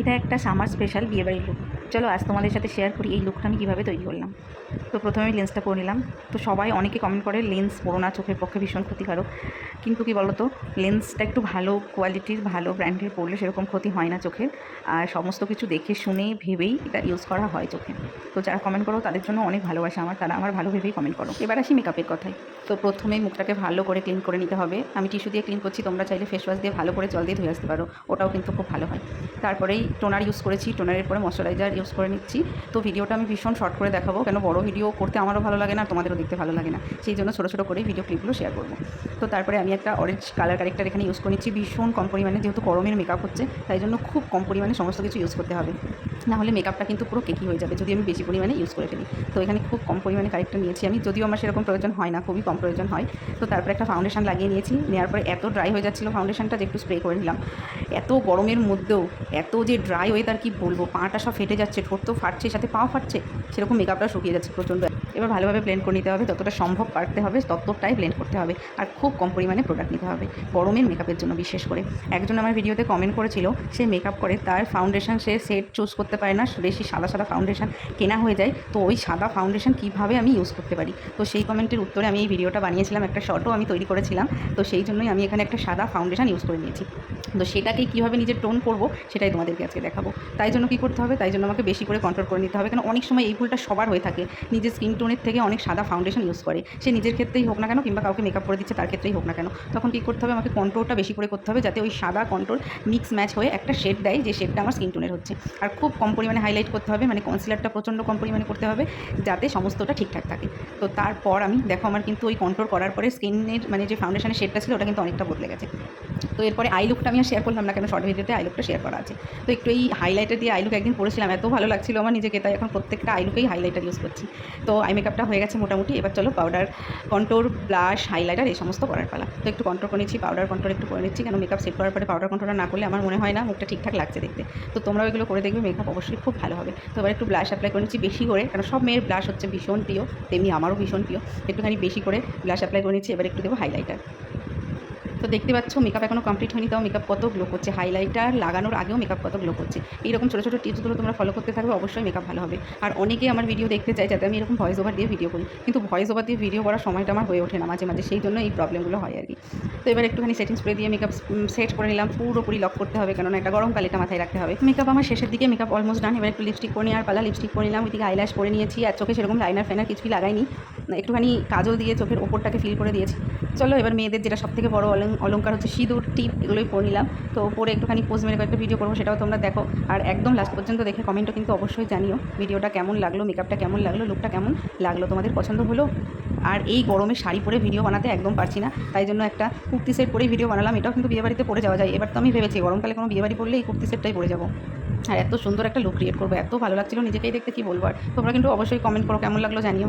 এটা একটা summer special বিয়েবাড়ির লুক চলো আজ তোমাদের সাথে শেয়ার করি এই লুকটা আমি কীভাবে তৈরি করলাম। তো প্রথমে আমি লেন্সটা পরে নিলাম। তো সবাই অনেকে কমেন্ট করে লেন্স পরো না, চোখের পক্ষে ভীষণ ক্ষতিকারক। কিন্তু কি বলতো লেন্সটা একটু ভালো কোয়ালিটির ভালো ব্র্যান্ডের পরলে সেরকম ক্ষতি হয় না চোখের। আর সমস্ত কিছু দেখে, শুনে, ভেবেই এটা ইউজ করা হয় চোখে। তো যারা কমেন্ট করো, তাদের জন্য অনেক ভালোবাসা আমার। তারা আমার ভালো ভেবেই কমেন্ট করো। এবার আসি মেকআপের কথায়। তো প্রথমে মুখটাকে ভালো করে ক্লিন করে নিতে হবে। আমি টিস্যু দিয়ে ক্লিন করছি, তোমরা চাইলে ফেস ওয়াশ দিয়ে ভালো করে জল দিয়ে ধুয়ে আসতে পারো। ওটাও কিন্তু খুব ভালো হয়। তারপরেই টোনার ইউজ করেছি। টোনারের পরে ময়শ্চারাইজার ইউজ করে নিচ্ছি। তো ভিডিওটা আমি ভীষণ শর্ট করে দেখাবো, কেন বড় ভিডিও করতে আমারও ভালো লাগে না, তোমাদেরও দেখতে ভালো লাগে না। সেই জন্য ছোটো ছোটো করে ভিডিও ক্লিপগুলো শেয়ার করব। তো তারপরে আমি একটা অরেঞ্জ কালার কারেক্টার এখানে ইউজ করে নিচ্ছি, ভীষণ কম পরিমাণে, যেহেতু গরমের মেকআপ হচ্ছে, তাই জন্য খুব কম পরিমাণে সমস্ত কিছু ইউজ করতে হবে। না হলে মেকআপটা কিন্তু পুরো কেকি হয়ে যাবে, যদি আমি বেশি পরিমাণে ইউজ করে ফেলি। তো এখানে খুব কম পরিমাণে কারেক্টার নিয়েছি আমি, যদিও আমার সেরকম প্রয়োজন হয় না, খুবই কম প্রয়োজন হয়। তো তারপরে একটা ফাউন্ডেশন লাগিয়ে নিয়েছি নেওয়ার পরে এত ড্রাই হয়ে যাচ্ছিল ফাউন্ডেশনটা যে একটু স্প্রে করে নিলাম। এত গরমের মধ্যেও, এত যে ড্রাই ওয়েদার কি বলব, পাটা সব ফেটে যাচ্ছে ঠোঁট তো ফাটছে, সাথে পাও ফাটছে, সেরকম মেকআপটা শুকিয়ে যাচ্ছে প্রচণ্ড। এবার ভালোভাবে ব্লেন্ড করে নিতে হবে, যতটা সম্ভব পারতে হবে, ততটাই ব্লেন্ড করতে হবে, আর খুব কম পরিমাণে প্রোডাক্ট নিতে হবে, গরমের মেকআপের জন্য বিশেষ করে। একজন আমার ভিডিওতে কমেন্ট করেছিল, সে মেকআপ করে, তার ফাউন্ডেশন সে সেট চুজ করতে পারে না বেশি সাদা সাদা ফাউন্ডেশন কেনা হয়ে যায়, তো ওই সাদা ফাউন্ডেশন কীভাবে আমি ইউজ করতে পারি? তো সেই কমেন্টের উত্তরে আমি এই ভিডিওটা বানিয়েছিলাম, একটা শর্টও আমি তৈরি করেছিলাম, তো সেই জন্যই আমি এখানে একটা সাদা ফাউন্ডেশন ইউজ করে নিয়েছি। তো সেটাকে কীভাবে নিজের টোন করব, সেটাই তোমাদেরকে আজকে দেখাবো। তাই জন্য কী করতে হবে? তাই জন্য আমাকে বেশি করে কন্ট্রোল করে নিতে হবে। কারণ অনেক সময় এই ভুলটা সবার হয়ে থাকে। নিজের স্কিন টোনের থেকে অনেক সাদা ফাউন্ডেশন ইউজ করে। সে নিজের ক্ষেত্রেই হোক না কেন কিংবা কাউকে মেকআপ করে দিচ্ছে তার ক্ষেত্রেই হোক না কেন। তখন কী করতে হবে? আমাকে কন্ট্রোলটা বেশি করে করতে হবে যাতে ওই সাদা কন্ট্রোল মিক্স ম্যাচ হয়ে একটা শেড দেয় যে শেডটা আমার স্কিন টোনের হচ্ছে। আর খুব কম পরিমাণে হাইলাইট করতে হবে। মানে কনসিলারটা প্রচণ্ড কম পরিমাণে করতে হবে যাতে সমস্তটা ঠিকঠাক থাকে। তো তারপর আমি দেখো আমার কিন্তু ওই কন্ট্রোল করার পরে স্কিনের মানে যে ফাউন্ডেশনের শেডটা ছিল ওটা কিন্তু অনেকটা বদলে গেছে। তো এরপরে আই লুকটা আমি শেয়ার করলাম না কেন? শর্ট ভিডিওতে আই লুকটা শেয়ার করা আছে। তো একটু এই হাইলাইটার দিয়ে আই লুক একদিন পড়েছিলাম এত ভালো লাগছিল আমার নিজেকে, তাই এখন প্রত্যেকটা আই লুকেই হাইলাইটার ইউজ করছি। তো আই মেকআপটা হয়ে গেছে মোটামুটি, এবার চলো পাউডার কন্ট্রোর ব্লাশ হাইলাইটার এই সমস্ত করার পালা। তো একটু কন্ট্রোল করে পাউডার কন্ট্রোল একটু করে নিচ্ছি, কেন মেকআপ সেট করার পরে পাউডার কন্ট্রোলটা না করলে আমার মনে হয় না মুখটা ঠিকঠাক লাগছে দেখতে। তো তোমরাও এগুলো করে দেখবে মেকআপ অবশ্যই খুব ভালো হবে। তো এবার একটু ব্লাশ অ্যাপ্লাই করে নিচ্ছি বেশি করে, কারণ সব মেয়ের ব্লাশ হচ্ছে ভীষণ প্রিয়, তেমনি আমারও ভীষণ প্রিয়। একটুখানি বেশি করে ব্লাশ অ্যাপ্লাই করে নিচ্ছি, এবার একটু দেবো হাইলাইটার তো দেখতে পাচ্ছ মেকআপ এখনও কমপ্লিট হয়নি, তাও মেকআপ কত গ্লো করছে। হাইলাইটার লাগানোর আগেও মেকআপ কত গ্লো করছে। এইরকম ছোটো ছোটো টিপসগুলো তোমরা ফলো করতে থাকবে, অবশ্যই মেকআপ ভালো হবে। আর অনেকে আমার ভিডিও দেখতে চায় যাতে আমি এরকম ভয়েস ওভার দিয়ে ভিডিও করি। কিন্তু ভয়েস ওভার দিয়ে ভিডিও করার সময়টা আমার হয়ে ওঠে না মাঝে মাঝে, সেই জন্য এই প্রবলেমগুলো হয় আর কি। তো এবার একটুখানি সেটিং স্প্রে দিয়ে মেকআপ সেট করে নিলাম, পুরোপুরি লক করতে হবে কারণ একটা গরমকালে এটা মাথায় রাখতে হবে। মেকআপ আমার শেষের দিকে মেকআপ অলমোস্ট ডান এবার একটু লিপস্টিক করে আর পালা লিপস্টিক করে নিলাম, ওইদিকে আইল্যাশ করে নিয়েছি, আর চোখে সেরকম লাইনার ফ্যানার কিছুই লাগাইনি। একটুখানি কাজল দিয়ে চোখের ওপরটাকে ফিল করে দিয়েছি। চলো এবার মেয়েদের যেটা সব থেকে বড় অলং অলঙ্কার হচ্ছে সিঁদুর, টিপ, এগুলোই পরে নিলাম। তো পরে একটুখানি পোজ মেরে কয়েকটা ভিডিও করব, সেটাও তোমরা দেখো। আর একদম লাস্ট পর্যন্ত দেখে কমেন্টও কিন্তু অবশ্যই জানিও। ভিডিওটা কেমন লাগল মেকআপটা কেমন লাগল লুকটা কেমন লাগল তোমাদের পছন্দ হলো? আর এই গরমে শাড়ি পরে ভিডিও বানাতে একদম পারছি না, তাই জন্য একটা কুর্তি সেট পরেই ভিডিও বানালাম, এটাও কিন্তু বিয়েবাড়িতে পরে যাওয়া যায়। এবার তো আমি ভেবেছি, গরমকালে কোনো বিয়েবাড়ি পড়লে এই কুর্তি সেটটাই পরে যাব। আর এত সুন্দর একটা লুক ক্রিয়েট করব, এত ভালো লাগছিল নিজেকেই দেখতে, কী বলব আর? তোমরা কিন্তু অবশ্যই কমেন্ট করো, কেমন লাগল জানিও।